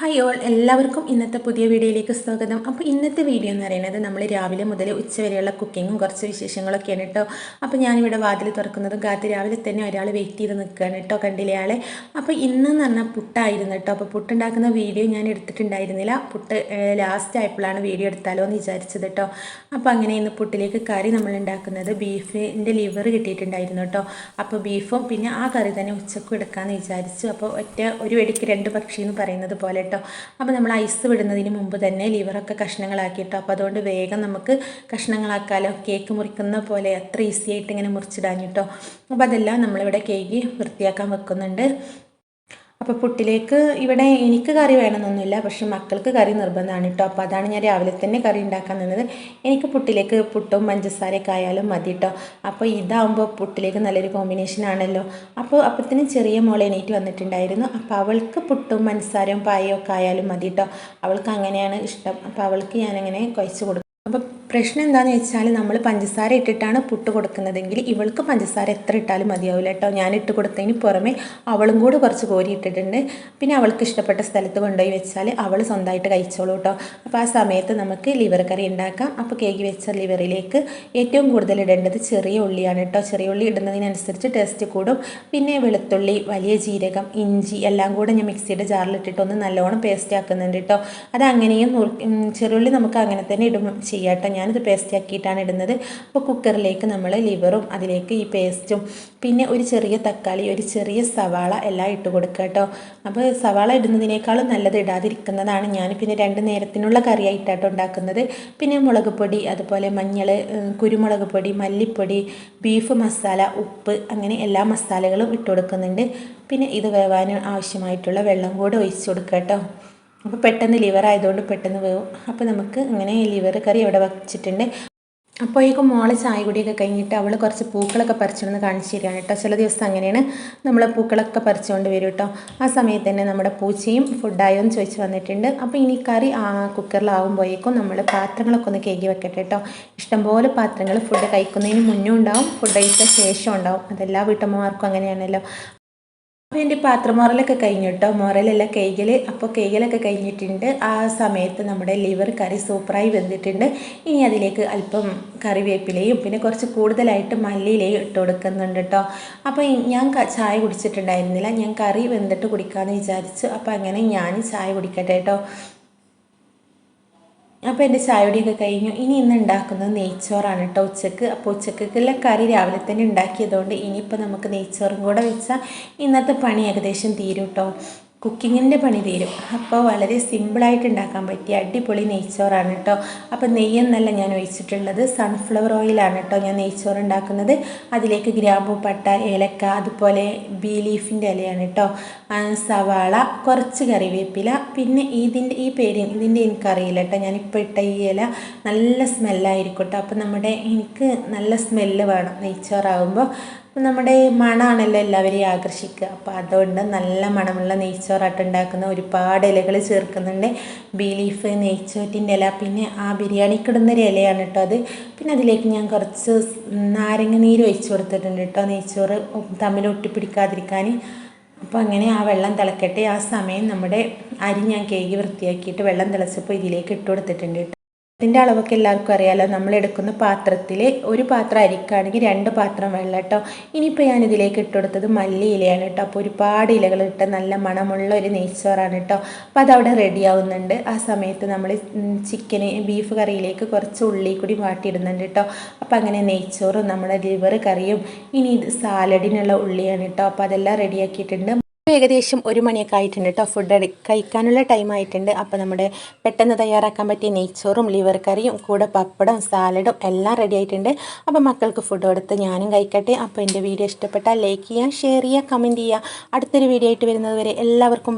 Hi all എല്ലാവർക്കും ഇന്നത്തെ പുതിയ വീഡിയോയിലേക്ക് സ്വാഗതം. അപ്പോൾ ഇന്നത്തെ വീഡിയോ എന്ന് പറയുന്നത് നമ്മൾ രാവിലെ മുതൽ ഉച്ചവരെയുള്ള കുക്കിങ്ങും കുറച്ച് വിശേഷങ്ങളൊക്കെയാണ് കേട്ടോ. അപ്പോൾ ഞാനിവിടെ വാതിൽ തുറക്കുന്നതും കാത്ത് രാവിലെ തന്നെ ഒരാൾ വെയിറ്റ് ചെയ്ത് നിൽക്കുകയാണ് കേട്ടോ കണ്ടില്ലേ ആളെ? അപ്പോൾ ഇന്നെന്ന് പറഞ്ഞാൽ പുട്ടായിരുന്നു കേട്ടോ. അപ്പോൾ പുട്ടുണ്ടാക്കുന്ന വീഡിയോ ഞാൻ എടുത്തിട്ടുണ്ടായിരുന്നില്ല. പുട്ട് ലാസ്റ്റ് ആയപ്പോഴാണ് വീഡിയോ എടുത്താലോ എന്ന് വിചാരിച്ചത് കേട്ടോ. അപ്പോൾ അങ്ങനെ ഇന്ന് പുട്ടിലേക്ക് കറി നമ്മൾ ഉണ്ടാക്കുന്നത് ബീഫിന്റെ ലിവർ കിട്ടിയിട്ടുണ്ടായിരുന്നു കേട്ടോ. അപ്പോൾ ബീഫും പിന്നെ ആ കറി തന്നെ ഉച്ചക്കും എടുക്കാമെന്ന് വിചാരിച്ചു. അപ്പോൾ ഒറ്റ ഒരു വെടിക്ക് രണ്ട് പക്ഷി എന്ന് പറയുന്നത് പോലെ കേട്ടോ. അപ്പോൾ നമ്മൾ ഐസ് വിടുന്നതിന് മുമ്പ് തന്നെ ലിവറൊക്കെ കഷ്ണങ്ങളാക്കിയിട്ടോ. അപ്പോൾ അതുകൊണ്ട് വേഗം നമുക്ക് കഷ്ണങ്ങളാക്കാലോ. കേക്ക് മുറിക്കുന്ന പോലെ അത്ര ഈസി ആയിട്ട് ഇങ്ങനെ മുറിച്ചിടാൻ കേട്ടോ അപ്പോൾ അതെല്ലാം നമ്മളിവിടെ കേക്ക് വൃത്തിയാക്കാൻ വെക്കുന്നുണ്ട്. അപ്പോൾ പുട്ടിലേക്ക് ഇവിടെ എനിക്ക് കറി വേണമെന്നൊന്നുമില്ല പക്ഷെ മക്കൾക്ക് കറി നിർബന്ധമാണ് കേട്ടോ. അപ്പോൾ അതാണ് ഞാൻ രാവിലെ തന്നെ കറി ഉണ്ടാക്കാൻ നിന്നത്. എനിക്ക് പുട്ടിലേക്ക് പുട്ടും പഞ്ചസാരയൊക്കെ ആയാലും മതി കേട്ടോ. അപ്പോൾ ഇതാകുമ്പോൾ പുട്ടിലേക്ക് നല്ലൊരു കോമ്പിനേഷൻ ആണല്ലോ. അപ്പോൾ അപ്പത്തിന് ചെറിയ മോളെ എണീറ്റ് വന്നിട്ടുണ്ടായിരുന്നു. അപ്പോൾ അവൾക്ക് പുട്ടും പഞ്ചസാരയും പായയും ഒക്കെ ആയാലും മതി കേട്ടോ. അവൾക്ക് അങ്ങനെയാണ് ഇഷ്ടം. അപ്പോൾ അവൾക്ക് ഞാനങ്ങനെ കുഴച്ച് കൊടുക്കും അപ്പോൾ പ്രശ്നം എന്താണെന്ന് വെച്ചാൽ നമ്മൾ പഞ്ചസാര ഇട്ടിട്ടാണ് പുട്ട് കൊടുക്കുന്നതെങ്കിൽ ഇവൾക്ക് പഞ്ചസാര എത്ര ഇട്ടാലും മതിയാവില്ല കേട്ടോ. ഞാൻ ഇട്ട് കൊടുത്തതിന് പുറമെ അവളും കൂടി കുറച്ച് കോരി ഇട്ടിട്ടുണ്ട്. പിന്നെ അവൾക്ക് ഇഷ്ടപ്പെട്ട സ്ഥലത്ത് കൊണ്ടുപോയി വെച്ചാൽ അവൾ സ്വന്തമായിട്ട് കഴിച്ചോളൂ കേട്ടോ. അപ്പോൾ ആ സമയത്ത് നമുക്ക് ലിവർ കറി ഉണ്ടാക്കാം. അപ്പോൾ കേക്ക് വെച്ച ലിവറിലേക്ക് ഏറ്റവും കൂടുതൽ ഇടേണ്ടത് ചെറിയ ഉള്ളിയാണ് കേട്ടോ. ചെറിയ ഉള്ളി ഇടുന്നതിനനുസരിച്ച് ടേസ്റ്റ് കൂടും. പിന്നെ വെളുത്തുള്ളി വലിയ ജീരകം ഇഞ്ചി എല്ലാം കൂടെ ഞാൻ മിക്സിയുടെ ജാറിലിട്ടിട്ട് ഒന്ന് നല്ലോണം പേസ്റ്റ് ആക്കുന്നുണ്ട് കേട്ടോ. അത് അങ്ങനെയും ചെറിയുള്ളി നമുക്ക് അങ്ങനെ തന്നെ ഇടും. ചെയ്യാം കേട്ടോ ഞാനിത് പേസ്റ്റ് ആക്കിയിട്ടാണ് ഇടുന്നത്. അപ്പോൾ കുക്കറിലേക്ക് നമ്മൾ ലിവറും അതിലേക്ക് ഈ പേസ്റ്റും പിന്നെ ഒരു ചെറിയ തക്കാളി ഒരു ചെറിയ സവാള എല്ലാം ഇട്ട് കൊടുക്കുക കേട്ടോ അപ്പോൾ സവാള ഇടുന്നതിനേക്കാളും നല്ലത് ഇടാതിരിക്കുന്നതാണ്. ഞാൻ പിന്നെ രണ്ട് നേരത്തിനുള്ള കറിയായിട്ടാട്ടോ ഉണ്ടാക്കുന്നത്. പിന്നെ മുളക് പൊടി അതുപോലെ മഞ്ഞൾ കുരുമുളക് പൊടി മല്ലിപ്പൊടി ബീഫ് മസാല ഉപ്പ് അങ്ങനെ എല്ലാ മസാലകളും ഇട്ട് കൊടുക്കുന്നുണ്ട്. പിന്നെ ഇത് വേവാൻ ആവശ്യമായിട്ടുള്ള വെള്ളം കൂടെ ഒഴിച്ച് കൊടുക്കുക കേട്ടോ അപ്പോൾ പെട്ടെന്ന് ലിവർ ആയതുകൊണ്ട് പെട്ടെന്ന് വേവും. അപ്പോൾ നമുക്ക് ഇങ്ങനെ ലിവർ കറി ഇവിടെ വെച്ചിട്ടുണ്ട്. ഈ മോളെ ചായ കുടിയൊക്കെ കഴിഞ്ഞിട്ട് അവൾ കുറച്ച് പൂക്കളൊക്കെ പറിച്ചിടുന്ന് കാണിച്ചു തരികയാണ് കേട്ടോ ചില ദിവസം അങ്ങനെയാണ് നമ്മൾ പൂക്കളൊക്കെ പറിച്ചുകൊണ്ട് വരും കേട്ടോ ആ സമയത്ത് തന്നെ നമ്മുടെ പൂച്ചയും ഫുഡായോ എന്ന് ചോദിച്ച് വന്നിട്ടുണ്ട്. അപ്പോൾ ഇനി കറി ആ കുക്കറിലാവുമ്പോഴേക്കും നമ്മൾ പാത്രങ്ങളൊക്കെ ഒന്ന് കേക്കി വെക്കട്ടെ കേട്ടോ ഇഷ്ടംപോലെ പാത്രങ്ങൾ ഫുഡ് കഴിക്കുന്നതിന് മുന്നേ ഉണ്ടാവും ഫുഡ് കഴിച്ച ശേഷം ഉണ്ടാവും. അതെല്ലാ വീട്ടമ്മമാർക്കും അങ്ങനെയാണല്ലോ. അപ്പോൾ എന്റെ പാത്രം മുറലൊക്കെ കഴിഞ്ഞു കേട്ടോ അപ്പോൾ കൈകളൊക്കെ കഴിഞ്ഞിട്ടുണ്ട്. ആ സമയത്ത് നമ്മുടെ ലിവർ കറി സൂപ്പറായി വെന്തിട്ടുണ്ട്. ഇനി അതിലേക്ക് അല്പം കറിവേപ്പിലയും പിന്നെ കുറച്ച് കൂടുതലായിട്ട് മല്ലിയിലയും ഇട്ട് കൊടുക്കുന്നുണ്ട് കേട്ടോ അപ്പോൾ ഞാൻ ചായ കുടിച്ചിട്ടുണ്ടായിരുന്നില്ല. ഞാൻ കറി വെന്തിട്ട് കുടിക്കാമെന്ന് വിചാരിച്ചു. അപ്പോൾ അങ്ങനെ ഞാൻ ചായ കുടിക്കട്ടെ കേട്ടോ അപ്പോൾ എന്റെ ചായയുടെയൊക്കെ കഴിഞ്ഞു. ഇനി ഇന്ന് ഉണ്ടാക്കുന്നത് നെയ്ച്ചോറാണ് കേട്ടോ ഉച്ചയ്ക്ക്. അപ്പോൾ ഉച്ചക്കുള്ള കറി രാവിലെ തന്നെ ഉണ്ടാക്കിയതുകൊണ്ട് ഇനിയിപ്പോൾ നമുക്ക് നെയ്ച്ചോറും കൂടെ വെച്ചാൽ ഇന്നത്തെ പണി ഏകദേശം തീരും കേട്ടോ. കുക്കിങ്ങിന്റെ പണി തീരും. അപ്പോൾ വളരെ സിമ്പിളായിട്ട് ഉണ്ടാക്കാൻ പറ്റിയ അടിപൊളി നെയ്ച്ചോറാണ് കേട്ടോ. അപ്പോൾ നെയ്യെന്നല്ല ഞാൻ ഒഴിച്ചിട്ടുള്ളത്. സൺഫ്ലവർ ഓയിലാണ് കേട്ടോ ഞാൻ നെയ്ച്ചോറ് ഉണ്ടാക്കുന്നത്. അതിലേക്ക് ഗ്രാമ്പൂ പട്ട ഏലക്ക അതുപോലെ ബീ ലീഫിന്റെ ഇലയാണ് കേട്ടോ. സവാള കുറച്ച് കറിവേപ്പില. പിന്നെ ഇതിന്റെ ഈ പേര് ഇതിന്റെ എനിക്കറിയില്ല കേട്ടോ. ഞാനിപ്പോൾ ഇട്ട ഈ ഇല നല്ല സ്മെല്ലായിരിക്കും കേട്ടോ. അപ്പോൾ നമ്മുടെ എനിക്ക് നല്ല സ്മെല്ല് വേണം നെയ്ച്ചോറാകുമ്പോൾ നമ്മുടെ മണമാണല്ലോ എല്ലാവരെയും ആകർഷിക്കുക. അപ്പോൾ അതുകൊണ്ട് നല്ല മണമുള്ള നെയ്ച്ചോറായിട്ട് ഉണ്ടാക്കുന്ന ഒരുപാട് ഇലകൾ ചേർക്കുന്നുണ്ട്. ബീലീഫ് നെയ്ച്ചോറ്റിന്റെ ഇല പിന്നെ ആ ബിരിയാണിക്കിടുന്ന ഒരു ഇലയാണ് കേട്ടോ അത്. പിന്നെ അതിലേക്ക് ഞാൻ കുറച്ച് നാരങ്ങ നീര് ഒഴിച്ച് കൊടുത്തിട്ടുണ്ട് കേട്ടോ നെയ്ച്ചോറ് തമ്മിൽ ഒട്ടിപ്പിടിക്കാതിരിക്കാൻ. അപ്പോൾ അങ്ങനെ ആ വെള്ളം തിളക്കട്ടെ. ആ സമയം നമ്മുടെ അരി ഞാൻ കേക്ക് വൃത്തിയാക്കിയിട്ട് വെള്ളം തിളച്ചപ്പോൾ ഇതിലേക്ക് ഇട്ട് കൊടുത്തിട്ടുണ്ട് ഇതിന്റെ അളവൊക്കെ എല്ലാവർക്കും അറിയാലോ. നമ്മൾ എടുക്കുന്ന പാത്രത്തിൽ ഒരു പാത്രം അരിക്കുകയാണെങ്കിൽ രണ്ട് പാത്രം വെള്ളം കേട്ടോ. ഇനിയിപ്പോൾ ഞാൻ ഇതിലേക്ക് ഇട്ടുകൊടുത്തത് മല്ലി ഇലയാണ് കേട്ടോ. അപ്പോൾ ഒരുപാട് ഇലകൾ ഇട്ട് നല്ല മണമുള്ള ഒരു നെയ്ച്ചോറാണ് കേട്ടോ. അപ്പോൾ അതവിടെ റെഡി ആവുന്നുണ്ട്. ആ സമയത്ത് നമ്മൾ ചിക്കന് ബീഫ് കറിയിലേക്ക് കുറച്ച് ഉള്ളി കൂടി വാട്ടിയിടുന്നുണ്ട് കേട്ടോ. അപ്പോൾ അങ്ങനെ നെയ്ച്ചോറും നമ്മുടെ ലിവർ കറിയും ഇനി സാലഡിനുള്ള ഉള്ളിയാണ് കേട്ടോ. അപ്പോൾ അതെല്ലാം റെഡിയാക്കിയിട്ടുണ്ട് ഏകദേശം ഒരു മണിയൊക്കെ ആയിട്ടുണ്ട് കേട്ടോ ഫുഡ് കഴിക്കാനുള്ള ടൈം ആയിട്ടുണ്ട്. അപ്പോൾ നമ്മുടെ പെട്ടെന്ന് തയ്യാറാക്കാൻ പറ്റിയ നെയ്ച്ചോറും ലിവർ കറിയും കൂടെ പപ്പടം സാലഡും എല്ലാം റെഡി ആയിട്ടുണ്ട്. അപ്പോൾ മക്കൾക്ക് ഫുഡ് കൊടുത്ത് ഞാനും കഴിക്കട്ടെ. അപ്പോൾ എന്റെ വീഡിയോ ഇഷ്ടപ്പെട്ടാൽ ലൈക്ക് ചെയ്യുക ഷെയർ ചെയ്യുക കമന്റ് ചെയ്യുക. അടുത്തൊരു വീഡിയോ ആയിട്ട് വരുന്നത് വരെ എല്ലാവർക്കും